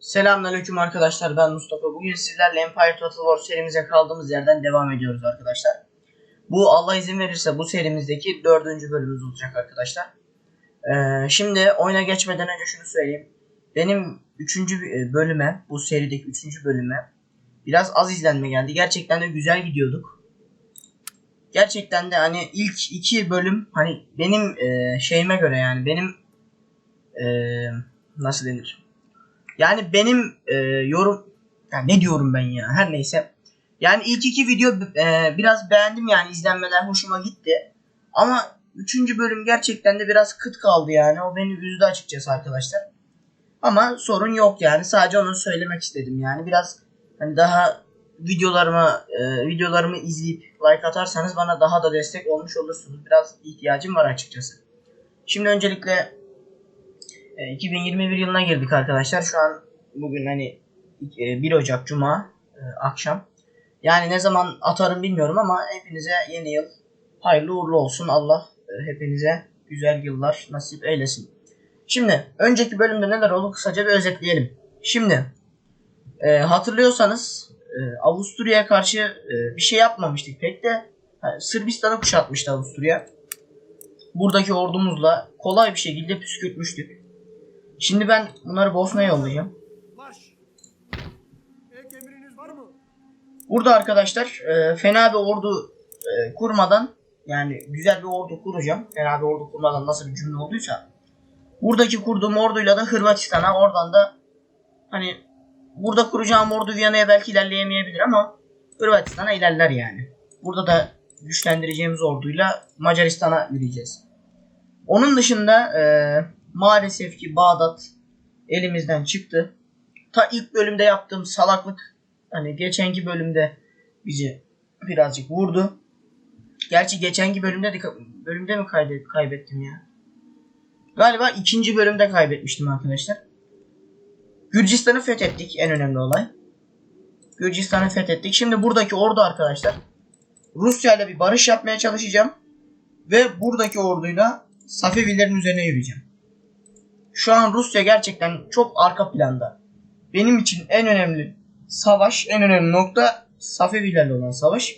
Selamünaleyküm arkadaşlar ben Mustafa. Bugün sizlerle Empire Total War serimize kaldığımız yerden devam ediyoruz arkadaşlar. Bu Allah izin verirse bu serimizdeki dördüncü bölümümüz olacak arkadaşlar. Ee, şimdi oyuna geçmeden önce şunu söyleyeyim. Benim üçüncü e, bölüme, bu serideki üçüncü bölüme biraz az izlenme geldi. Gerçekten de güzel gidiyorduk. Gerçekten de hani ilk iki bölüm hani benim e, şeyime göre yani benim e, nasıl denir? Yani benim e, yorum ya ne diyorum ben ya her neyse. Yani ilk iki video e, biraz beğendim yani izlenmeler hoşuma gitti. Ama üçüncü bölüm gerçekten de biraz kıt kaldı yani. O beni üzdü açıkçası arkadaşlar. Ama sorun yok yani. Sadece onu söylemek istedim yani. Biraz hani daha videolarımı e, videolarımı izleyip like atarsanız bana daha da destek olmuş olursunuz. Biraz ihtiyacım var açıkçası. Şimdi öncelikle e, 2021 yılına girdik arkadaşlar. Şu an bugün hani e, 1 Ocak Cuma e, akşam. Yani ne zaman atarım bilmiyorum ama hepinize yeni yıl hayırlı uğurlu olsun. Allah e, hepinize güzel yıllar nasip eylesin. Şimdi önceki bölümde neler oldu kısaca bir özetleyelim. Şimdi e, hatırlıyorsanız e, Avusturya'ya karşı e, bir şey yapmamıştık pek de ha, Sırbistan'ı kuşatmıştı Avusturya. Buradaki ordumuzla kolay bir şekilde püskürtmüştük. Şimdi ben bunları Bosna'ya yollayacağım. Burada arkadaşlar e, fena bir ordu e, kurmadan yani güzel bir ordu kuracağım. Fena bir ordu kurmadan nasıl bir cümle olduysa. Buradaki kurduğum orduyla da Hırvatistan'a oradan da hani burada kuracağım ordu Viyana'ya belki ilerleyemeyebilir ama Hırvatistan'a ilerler yani. Burada da güçlendireceğimiz orduyla Macaristan'a yürüyeceğiz. Onun dışında e, maalesef ki Bağdat elimizden çıktı. Ta ilk bölümde yaptığım salaklık hani geçenki bölümde bizi birazcık vurdu. Gerçi geçenki bölümde de bölümde mi kaybettim ya? Galiba ikinci bölümde kaybetmiştim arkadaşlar. Gürcistan'ı fethettik en önemli olay. Gürcistan'ı fethettik. Şimdi buradaki ordu arkadaşlar. Rusya ile bir barış yapmaya çalışacağım. Ve buradaki orduyla Safevilerin üzerine yürüyeceğim. Şu an Rusya gerçekten çok arka planda. Benim için en önemli savaş, en önemli nokta Safevilerle olan savaş.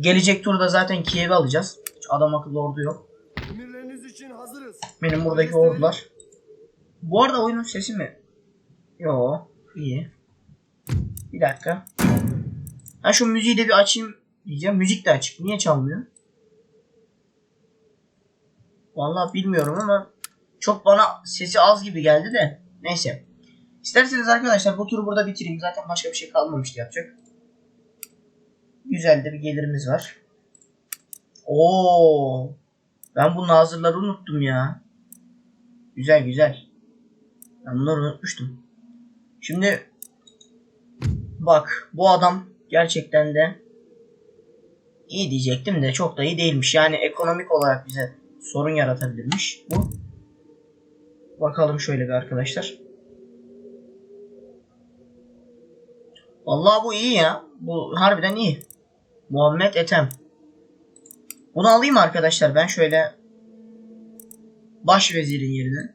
Gelecek turda zaten Kiev'i alacağız. Hiç adam akıllı ordu yok. Emirleriniz için hazırız. Benim buradaki ordular. Bu arada oyunun sesi mi? Yo, iyi. Bir dakika. Ha şu müziği de bir açayım diyeceğim. Müzik de açık. Niye çalmıyor? Vallahi bilmiyorum ama çok bana sesi az gibi geldi de. Neyse. İsterseniz arkadaşlar bu turu burada bitireyim. Zaten başka bir şey kalmamıştı yapacak. Güzel de bir gelirimiz var. Oo. Ben bu nazırları unuttum ya. Güzel güzel. Ben bunları unutmuştum. Şimdi bak bu adam gerçekten de iyi diyecektim de çok da iyi değilmiş. Yani ekonomik olarak bize sorun yaratabilirmiş bu. Bakalım şöyle bir arkadaşlar. Vallahi bu iyi ya. Bu harbiden iyi. Muhammed Etem. Bunu alayım arkadaşlar ben şöyle baş vezirin yerine.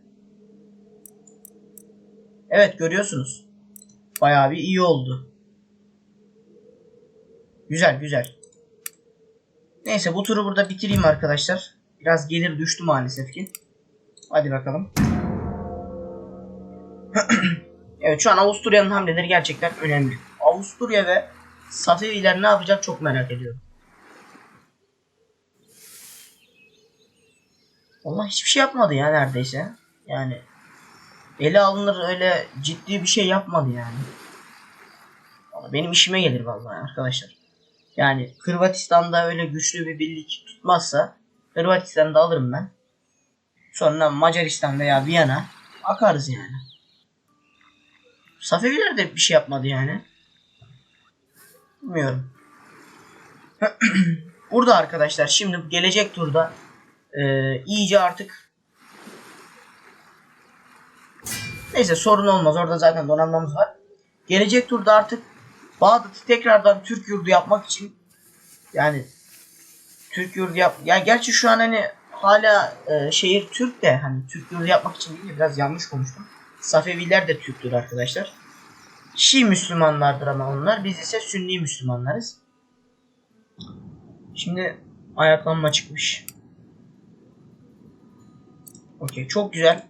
Evet görüyorsunuz. Bayağı bir iyi oldu. Güzel güzel. Neyse bu turu burada bitireyim arkadaşlar. Biraz gelir düştü maalesef ki. Hadi bakalım. evet şu an Avusturya'nın hamleleri gerçekten önemli. Avusturya ve Safeviler ne yapacak çok merak ediyorum. Vallahi hiçbir şey yapmadı ya neredeyse. Yani ele alınır öyle ciddi bir şey yapmadı yani. Benim işime gelir vallahi arkadaşlar. Yani Hırvatistan'da öyle güçlü bir birlik tutmazsa Hırvatistan'da alırım ben. Sonra Macaristan veya Viyana akarız yani. Safeviler de bir şey yapmadı yani. Bilmiyorum. Burada arkadaşlar şimdi gelecek turda e, iyice artık neyse sorun olmaz orada zaten donanmamız var. Gelecek turda artık Bağdat'ı tekrardan Türk yurdu yapmak için yani Türk yurdu yap ya gerçi şu an hani hala e, şehir Türk de hani Türk yurdu yapmak için değil de biraz yanlış konuştum. Safeviler de Türktür arkadaşlar. Şii Müslümanlardır ama onlar. Biz ise Sünni Müslümanlarız. Şimdi ayaklanma çıkmış. Okey çok güzel.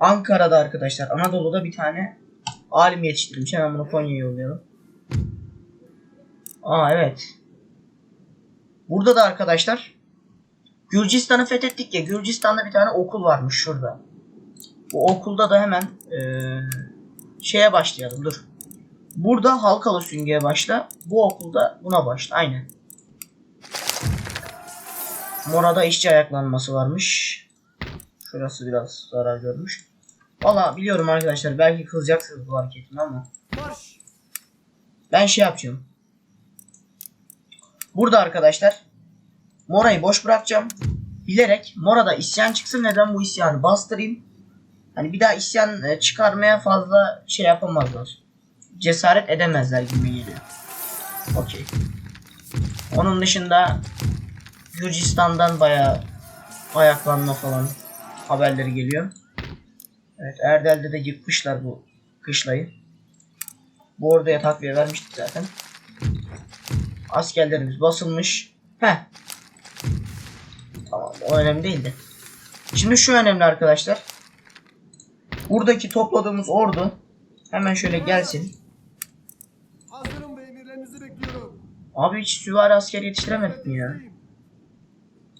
Ankara'da arkadaşlar Anadolu'da bir tane alim yetiştirmiş. Hemen bunu Konya'ya yollayalım. Aa evet. Burada da arkadaşlar Gürcistan'ı fethettik ya. Gürcistan'da bir tane okul varmış şurada. Bu okulda da hemen eee, şeye başlayalım. Dur. Burada halkalı süngeye başla. Bu okulda buna başla. Aynen. Morada işçi ayaklanması varmış. Şurası biraz zarar görmüş. Valla biliyorum arkadaşlar belki kızacaksınız bu hareketime ama ben şey yapacağım. Burada arkadaşlar Mora'yı boş bırakacağım. Bilerek Mora'da isyan çıksın neden bu isyanı bastırayım. Hani bir daha isyan e, çıkarmaya fazla şey yapamazlar. Cesaret edemezler gibi geliyor. Okey. Onun dışında Gürcistan'dan bayağı ayaklanma falan haberleri geliyor. Evet Erdel'de de yıkmışlar bu kışlayı. Bu orduya takviye vermiştik zaten. Askerlerimiz basılmış. Heh. Tamam o önemli değildi. Şimdi şu önemli arkadaşlar. Buradaki topladığımız ordu hemen şöyle gelsin. Hazırım ve emirlerinizi bekliyorum. Abi hiç süvari asker yetiştiremedik mi ya?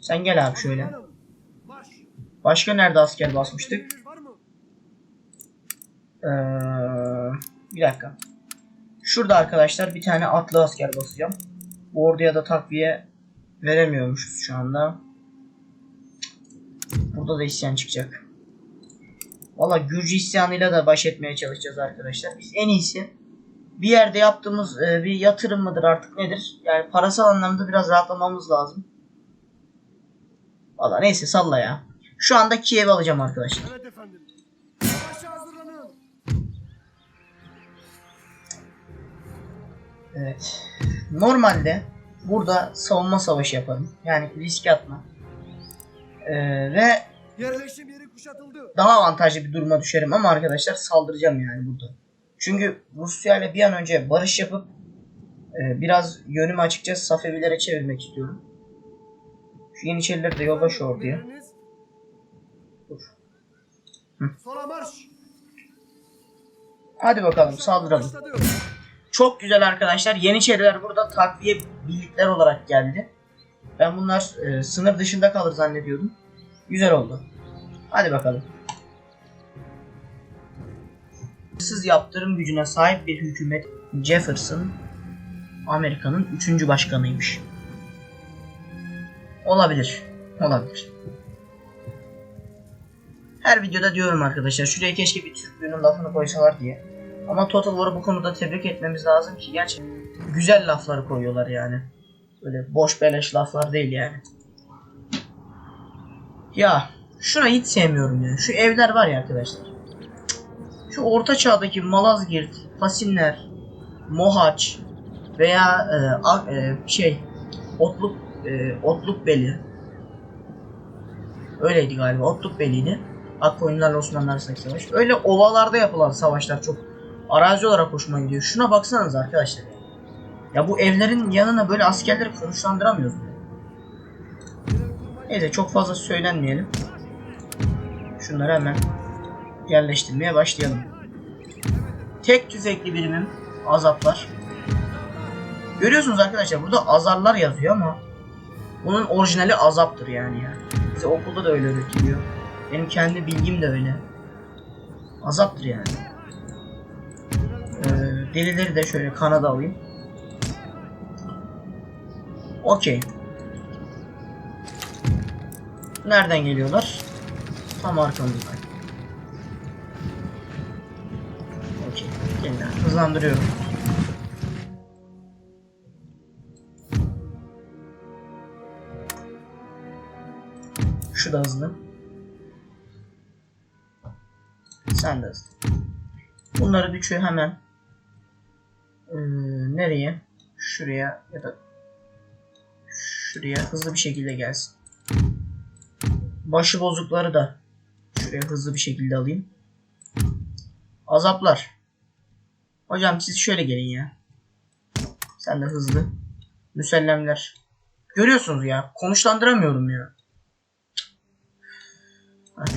Sen gel abi şöyle. Başka nerede asker basmıştık? Ee, bir dakika. Şurada arkadaşlar bir tane atlı asker basacağım. Bu orduya da takviye veremiyormuşuz şu anda. Burada da isyan çıkacak. Valla Gürcü isyanıyla da baş etmeye çalışacağız arkadaşlar. Biz en iyisi bir yerde yaptığımız e, bir yatırım mıdır artık nedir? Yani parasal anlamda biraz rahatlamamız lazım. Valla neyse salla ya. Şu anda Kiev'i alacağım arkadaşlar. Evet efendim. Evet. Normalde burada savunma savaşı yaparım. Yani riske atma. Ee, ve Yerleşim yeri. Daha avantajlı bir duruma düşerim ama arkadaşlar saldıracağım yani burada. Çünkü Rusya ile bir an önce barış yapıp e, biraz yönümü açıkçası Safevilere çevirmek istiyorum. Şu Yeniçerileri de yolla şu orduya. Dur. Hadi bakalım saldıralım. Çok güzel arkadaşlar. Yeniçeriler burada takviye birlikler olarak geldi. Ben bunlar e, sınır dışında kalır zannediyordum. Güzel oldu. Hadi bakalım. Sız yaptırım gücüne sahip bir hükümet Jefferson Amerika'nın 3. başkanıymış. Olabilir. Olabilir. Her videoda diyorum arkadaşlar şuraya keşke bir Türklüğünün lafını koysalar diye. Ama Total War'ı bu konuda tebrik etmemiz lazım ki gerçekten güzel lafları koyuyorlar yani. Böyle boş beleş laflar değil yani. Ya şurayı hiç sevmiyorum ya. Şu evler var ya arkadaşlar. Şu orta çağdaki Malazgirt, Fasinler, Mohaç veya e, e, şey Otluk e, Otluk Beli. Öyleydi galiba. Otluk Beli'ydi. Akkoyunlarla Osmanlı arasındaki savaş. Öyle ovalarda yapılan savaşlar çok arazi olarak hoşuma gidiyor. Şuna baksanız arkadaşlar. Ya bu evlerin yanına böyle askerleri konuşlandıramıyoruz. Neyse çok fazla söylenmeyelim. Şunları hemen yerleştirmeye başlayalım. Tek tüfekli birimim azaplar. Görüyorsunuz arkadaşlar burada azarlar yazıyor ama bunun orijinali azaptır yani ya. Bize okulda da öyle öğretiliyor. Benim kendi bilgim de öyle. Azaptır yani. Ee, delileri de şöyle kanada alayım. Okey. Nereden geliyorlar? Tam arkamızdan. Okey. Yeniden hızlandırıyorum. Şu da hızlı. Sen de hızlı. Bunları üçü hemen ee, nereye? Şuraya ya da şuraya hızlı bir şekilde gelsin. Başı bozukları da şuraya hızlı bir şekilde alayım. Azaplar. Hocam siz şöyle gelin ya. Sen de hızlı. Müsellemler. Görüyorsunuz ya. Konuşlandıramıyorum ya.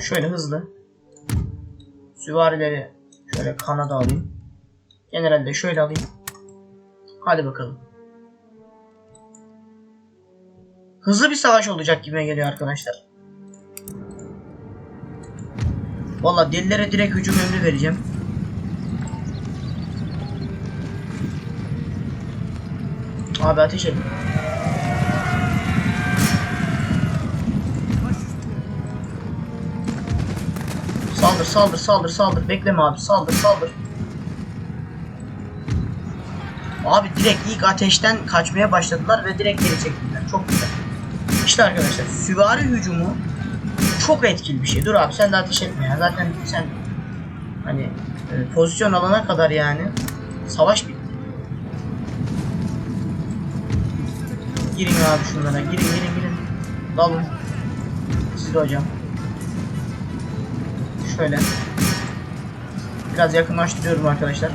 Şöyle hızlı. Süvarileri şöyle kanada alayım. Generalde şöyle alayım. Hadi bakalım. Hızlı bir savaş olacak gibi geliyor arkadaşlar. Valla delilere direkt hücum emri vereceğim. Abi ateş edin. Saldır saldır saldır saldır. Bekleme abi saldır saldır. Abi direkt ilk ateşten kaçmaya başladılar ve direkt geri çektiler. Çok güzel. İşte arkadaşlar süvari hücumu çok etkili bir şey. Dur abi sen de ateş etme ya. Zaten sen hani e, pozisyon alana kadar yani savaş bitti. Girin abi şunlara. Girin girin girin. Dalın. Siz de hocam. Şöyle. Biraz yakınlaştırıyorum arkadaşlar.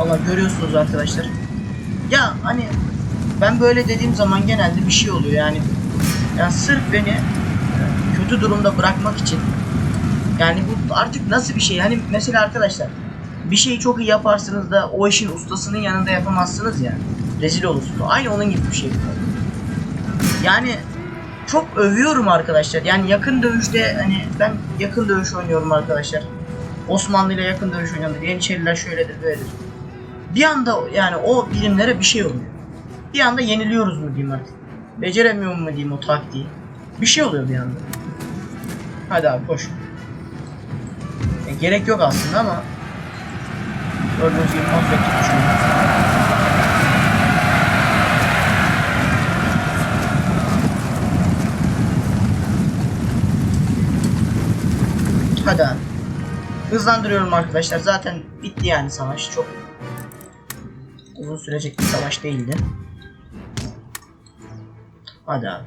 Valla görüyorsunuz arkadaşlar. Ya hani ben böyle dediğim zaman genelde bir şey oluyor yani. Yani sırf beni e, kötü durumda bırakmak için yani bu artık nasıl bir şey? Hani mesela arkadaşlar bir şeyi çok iyi yaparsınız da o işin ustasının yanında yapamazsınız ya. Rezil olursunuz. Aynı onun gibi bir şey. Yani çok övüyorum arkadaşlar. Yani yakın dövüşte hani ben yakın dövüş oynuyorum arkadaşlar. Osmanlı ile yakın dövüş oynuyorum. Yeniçeriler şöyledir böyledir. Bir anda yani o birimlere bir şey oluyor. Bir anda yeniliyoruz mu diyeyim artık. Beceremiyor mu diyeyim o taktiği. Bir şey oluyor bir anda. Hadi abi koş. E, gerek yok aslında ama gördüğünüz gibi mahvettik şunu. Hadi abi. Hızlandırıyorum arkadaşlar. Zaten bitti yani savaş. Çok uzun sürecek bir savaş değildi. Hadi abi.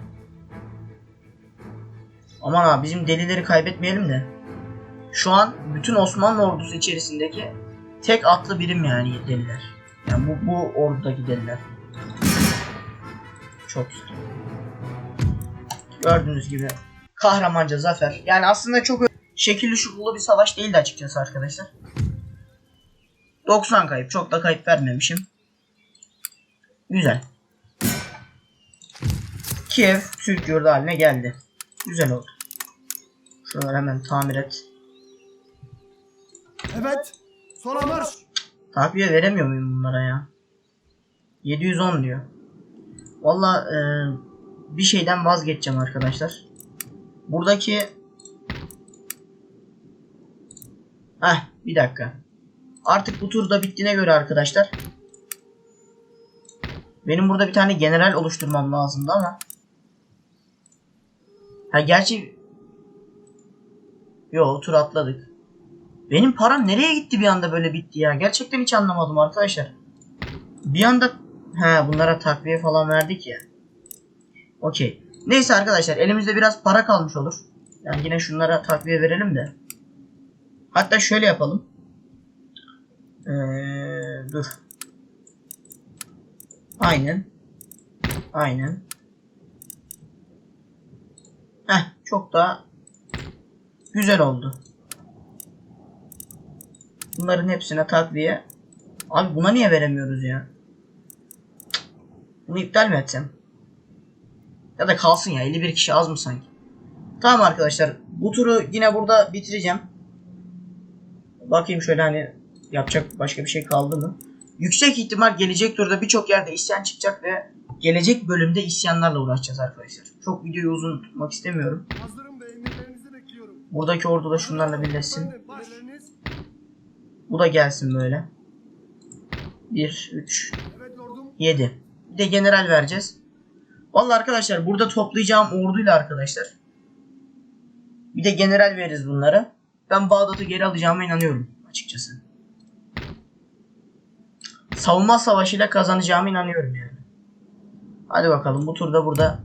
Aman abi bizim delileri kaybetmeyelim de. Şu an bütün Osmanlı ordusu içerisindeki tek atlı birim yani deliler. Yani bu, bu ordudaki deliler. Çok güzel. Gördüğünüz gibi kahramanca zafer. Yani aslında çok şekilli şukullu bir savaş değildi açıkçası arkadaşlar. 90 kayıp. Çok da kayıp vermemişim. Güzel. Kiev Türk yurdu haline geldi. Güzel oldu. Şuraları hemen tamir et. Evet. Sola marş. Takviye veremiyor muyum bunlara ya? 710 diyor. Valla e, bir şeyden vazgeçeceğim arkadaşlar. Buradaki Heh bir dakika. Artık bu turda bittiğine göre arkadaşlar. Benim burada bir tane general oluşturmam lazımdı ama. Ha gerçi Yo tur atladık. Benim param nereye gitti bir anda böyle bitti ya? Gerçekten hiç anlamadım arkadaşlar. Bir anda he bunlara takviye falan verdik ya. Okey. Neyse arkadaşlar elimizde biraz para kalmış olur. Yani yine şunlara takviye verelim de. Hatta şöyle yapalım. Ee, dur. Aynen. Aynen. Heh çok daha güzel oldu. Bunların hepsine takviye. Abi buna niye veremiyoruz ya? Bunu iptal mi etsem? Ya da kalsın ya 51 kişi az mı sanki? Tamam arkadaşlar bu turu yine burada bitireceğim. Bakayım şöyle hani yapacak başka bir şey kaldı mı? Yüksek ihtimal gelecek turda birçok yerde isyan çıkacak ve gelecek bölümde isyanlarla uğraşacağız arkadaşlar. Çok videoyu uzun tutmak istemiyorum. Buradaki ordu da şunlarla birleşsin. Bu da gelsin böyle. 1, 3, Evet lordum. 7. Bir de general vereceğiz. Vallahi arkadaşlar burada toplayacağım orduyla arkadaşlar. Bir de general veririz bunlara. Ben Bağdat'ı geri alacağıma inanıyorum açıkçası. Savunma savaşıyla kazanacağıma inanıyorum yani. Hadi bakalım bu turda burada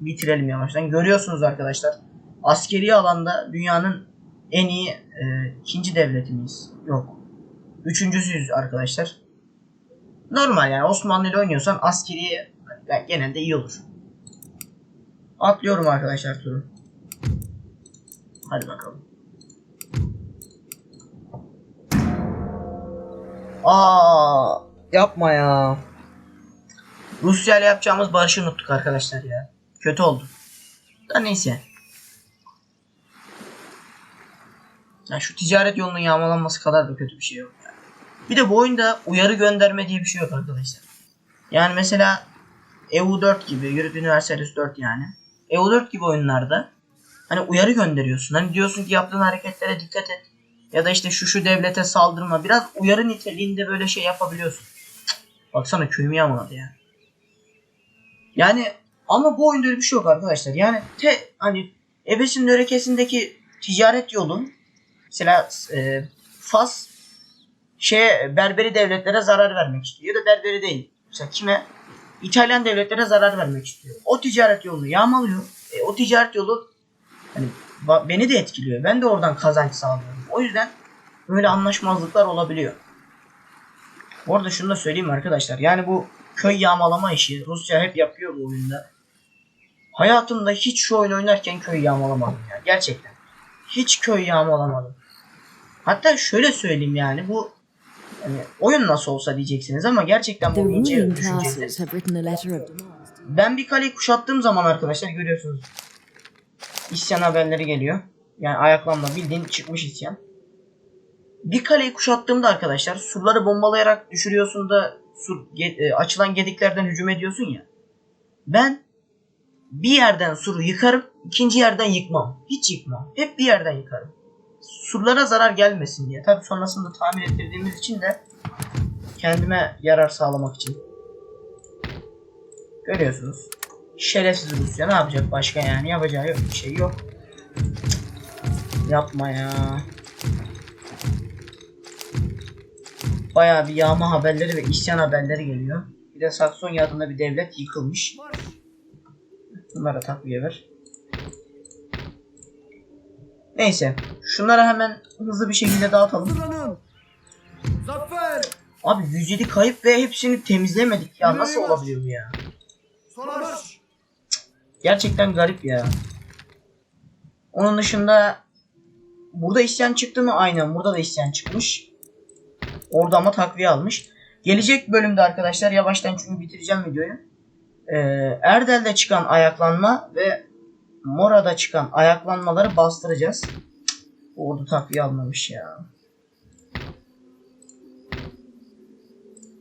bitirelim yavaştan. Görüyorsunuz arkadaşlar. Askeri alanda dünyanın en iyi e, ikinci devletimiz. Yok. Üçüncüsüyüz arkadaşlar. Normal yani Osmanlı ile oynuyorsan askeri genelde iyi olur. Atlıyorum arkadaşlar turu. Hadi bakalım. Aa, yapma ya. Rusya ile yapacağımız barışı unuttuk arkadaşlar ya. Kötü oldu. Da neyse. Ya şu ticaret yolunun yağmalanması kadar da kötü bir şey yok. ya. Bir de bu oyunda uyarı gönderme diye bir şey yok arkadaşlar. Yani mesela EU4 gibi, Europe Universalis 4 yani. EU4 gibi oyunlarda hani uyarı gönderiyorsun. Hani diyorsun ki yaptığın hareketlere dikkat et. Ya da işte şu şu devlete saldırma. Biraz uyarı niteliğinde böyle şey yapabiliyorsun. Baksana köyümü yağmaladı ya. Yani ama bu oyunda öyle bir şey yok arkadaşlar. Yani te hani Ebes'in örekesindeki ticaret yolu mesela e, Fas şey Berberi devletlere zarar vermek istiyor ya da Berberi değil. Mesela kime? İtalyan devletlere zarar vermek istiyor. O ticaret yolunu yağmalıyor. E, o ticaret yolu hani beni de etkiliyor. Ben de oradan kazanç sağlıyorum. O yüzden böyle anlaşmazlıklar olabiliyor. Bu arada şunu da söyleyeyim arkadaşlar. Yani bu köy yağmalama işi Rusya hep yapıyor bu oyunda. Hayatımda hiç şu oyun oynarken köy yağmalamadım ya. Gerçekten. Hiç köy yağmalamadım. Hatta şöyle söyleyeyim yani bu yani oyun nasıl olsa diyeceksiniz ama gerçekten bu ince demands. Ben bir kaleyi kuşattığım zaman arkadaşlar görüyorsunuz. İsyan haberleri geliyor. Yani ayaklanma bildiğin çıkmış isyan. Bir kaleyi kuşattığımda arkadaşlar surları bombalayarak düşürüyorsun da sur, e, açılan gediklerden hücum ediyorsun ya. Ben bir yerden suru yıkarım, ikinci yerden yıkmam. Hiç yıkmam. Hep bir yerden yıkarım. Surlara zarar gelmesin diye. Tabi sonrasında tamir ettirdiğimiz için de kendime yarar sağlamak için. Görüyorsunuz. Şerefsiz Rusya ne yapacak başka yani yapacağı yok bir şey yok. Yapma ya. Bayağı bir yağma haberleri ve isyan haberleri geliyor. Bir de Saksonya adında bir devlet yıkılmış. Bunlara takviye ver. Neyse. Şunları hemen hızlı bir şekilde dağıtalım. Zafer. Abi 107 kayıp ve hepsini temizlemedik ya. Nasıl olabiliyor bu ya? Gerçekten garip ya. Onun dışında burada isyan çıktı mı? Aynen burada da isyan çıkmış. Orada ama takviye almış. Gelecek bölümde arkadaşlar yavaştan çünkü bitireceğim videoyu. Ee, Erdel'de çıkan ayaklanma ve Mora'da çıkan ayaklanmaları bastıracağız. Orada takviye almamış ya.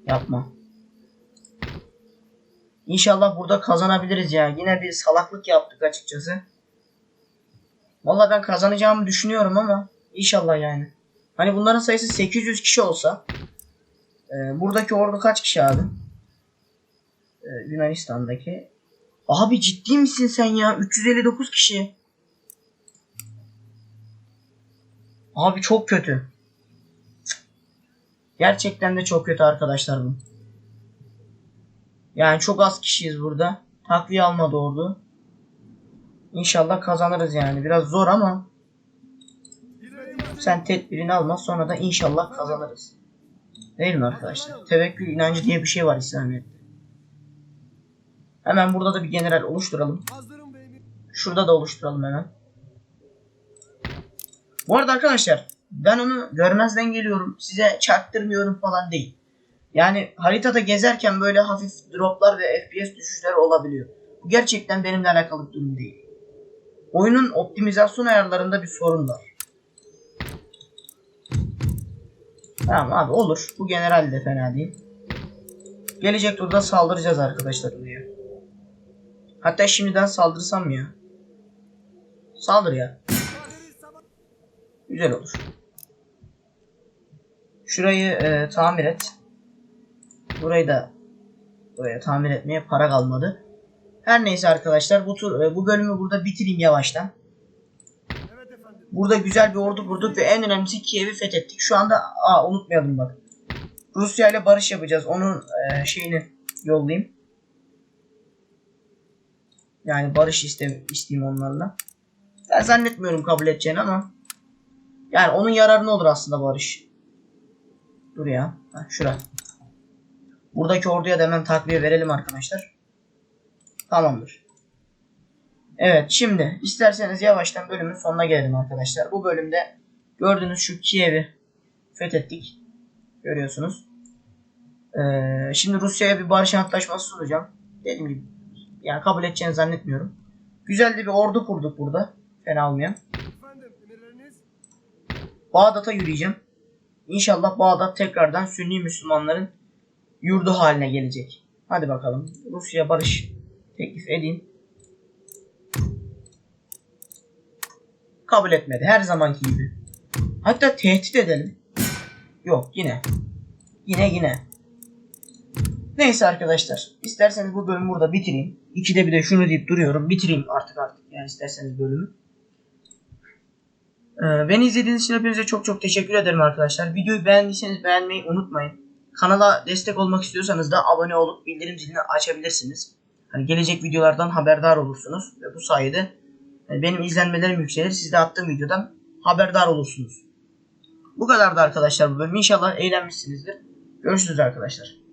Yapma. İnşallah burada kazanabiliriz ya. Yine bir salaklık yaptık açıkçası. Valla ben kazanacağımı düşünüyorum ama inşallah yani. Hani bunların sayısı 800 kişi olsa e, buradaki ordu kaç kişi abi? E, Yunanistan'daki. Abi ciddi misin sen ya? 359 kişi. Abi çok kötü. Gerçekten de çok kötü arkadaşlar bu. Yani çok az kişiyiz burada. Takviye almadı ordu. İnşallah kazanırız yani. Biraz zor ama sen tedbirini alma sonra da inşallah kazanırız. Değil mi arkadaşlar? Tevekkül inancı diye bir şey var İslamiyet'te. Hemen burada da bir general oluşturalım. Şurada da oluşturalım hemen. Bu arada arkadaşlar ben onu görmezden geliyorum. Size çaktırmıyorum falan değil. Yani haritada gezerken böyle hafif droplar ve FPS düşüşleri olabiliyor. Bu gerçekten benimle alakalı bir durum değil. Oyunun optimizasyon ayarlarında bir sorun var. Tamam abi olur. Bu general de fena değil. Gelecek turda saldıracağız arkadaşlar buraya. Hatta şimdiden saldırsam ya? Saldır ya. Güzel olur. Şurayı e, tamir et. Burayı da buraya tamir etmeye para kalmadı. Her neyse arkadaşlar bu tur e, bu bölümü burada bitireyim yavaştan. Burada güzel bir ordu kurduk ve en önemlisi Kiev'i fethettik. Şu anda aa, unutmayalım bak. Rusya ile barış yapacağız. Onun e, şeyini yollayayım. Yani barış iste isteyeyim onlarla. Ben zannetmiyorum kabul edeceğini ama yani onun yararına olur aslında barış. Dur ya. Heh, şura. Buradaki orduya da hemen takviye verelim arkadaşlar. Tamamdır. Evet şimdi isterseniz yavaştan bölümün sonuna gelelim arkadaşlar. Bu bölümde gördüğünüz şu Kiev'i fethettik. Görüyorsunuz. Ee, şimdi Rusya'ya bir barış antlaşması sunacağım. Dediğim gibi yani kabul edeceğini zannetmiyorum. Güzel de bir ordu kurduk burada. Fena olmayan. Bağdat'a yürüyeceğim. İnşallah Bağdat tekrardan Sünni Müslümanların yurdu haline gelecek. Hadi bakalım. Rusya barış teklif edeyim. Kabul etmedi. Her zamanki gibi. Hatta tehdit edelim. Yok yine. Yine yine. Neyse arkadaşlar. İsterseniz bu bölümü burada bitireyim. İkide bir de şunu deyip duruyorum. Bitireyim artık artık. Yani isterseniz bölümü. Ee, Beni izlediğiniz için hepinize çok çok teşekkür ederim arkadaşlar. Videoyu beğendiyseniz beğenmeyi unutmayın. Kanala destek olmak istiyorsanız da abone olup bildirim zilini açabilirsiniz. Hani gelecek videolardan haberdar olursunuz ve bu sayede benim izlenmelerim yükselir. Siz de attığım videodan haberdar olursunuz. Bu kadardı arkadaşlar bu bölüm. İnşallah eğlenmişsinizdir. Görüşürüz arkadaşlar.